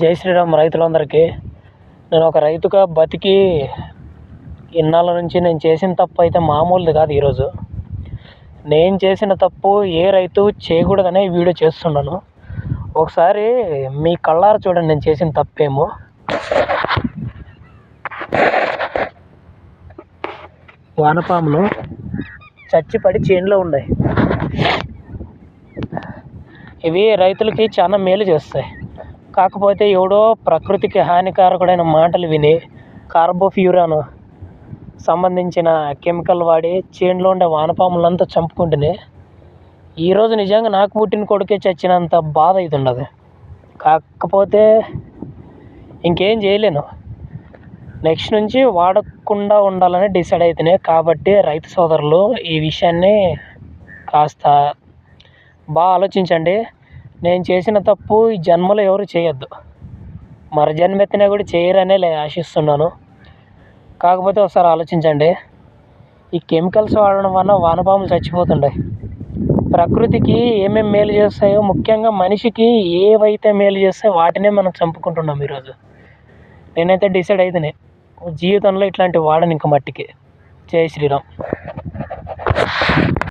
జై శ్రీరామ్ రైతులందరికీ. నేను ఒక రైతుగా బతికి ఇన్నాళ్ళ నుంచి నేను చేసిన తప్పు అయితే మామూలుది కాదు ఈరోజు. నేను చేసిన తప్పు ఏ రైతు చేయకూడదనే వీడియో చేస్తున్నాను. ఒకసారి మీ కళ్ళారు చూడండి నేను చేసిన తప్పేమో. వానపాములు చచ్చిపడి చేనులో ఉన్నాయి. ఇవి రైతులకి చాలా మేలు చేస్తాయి. కాకపోతే ఎవడో ప్రకృతికి హానికారకుడైన మాటలు విని కార్బోఫ్యూరాన్ సంబంధించిన కెమికల్ వాడి చేనులో ఉండే వానపాములంతా చంపుకుంటేనే ఈరోజు నిజంగా నాకు పుట్టిన కొడుకే చచ్చినంత బాధ అయితే ఉండదు. కాకపోతే ఇంకేం చేయలేను. నెక్స్ట్ నుంచి వాడకుండా ఉండాలని డిసైడ్ అవుతున్నాయి కాబట్టి రైతు సోదరులు ఈ విషయాన్ని కాస్త బాగా ఆలోచించండి. నేను చేసిన తప్పు ఈ జన్మలో ఎవరు చేయొద్దు. మరజన్మెత్తినా కూడా చేయరనే లే ఆశిస్తున్నాను. కాకపోతే ఒకసారి ఆలోచించండి. ఈ కెమికల్స్ వాడడం వల్ల వానపాములు చచ్చిపోతుంటాయి ప్రకృతికి ఏమేమి మేలు చేస్తాయో ముఖ్యంగా మనిషికి ఏవైతే మేలు చేస్తాయో వాటినే మనం చంపుకుంటున్నాం ఈరోజు. నేనైతే డిసైడ్ అయితేనే జీవితంలో ఇట్లాంటివి వాడను ఇంక మట్టికి. జై శ్రీరామ్.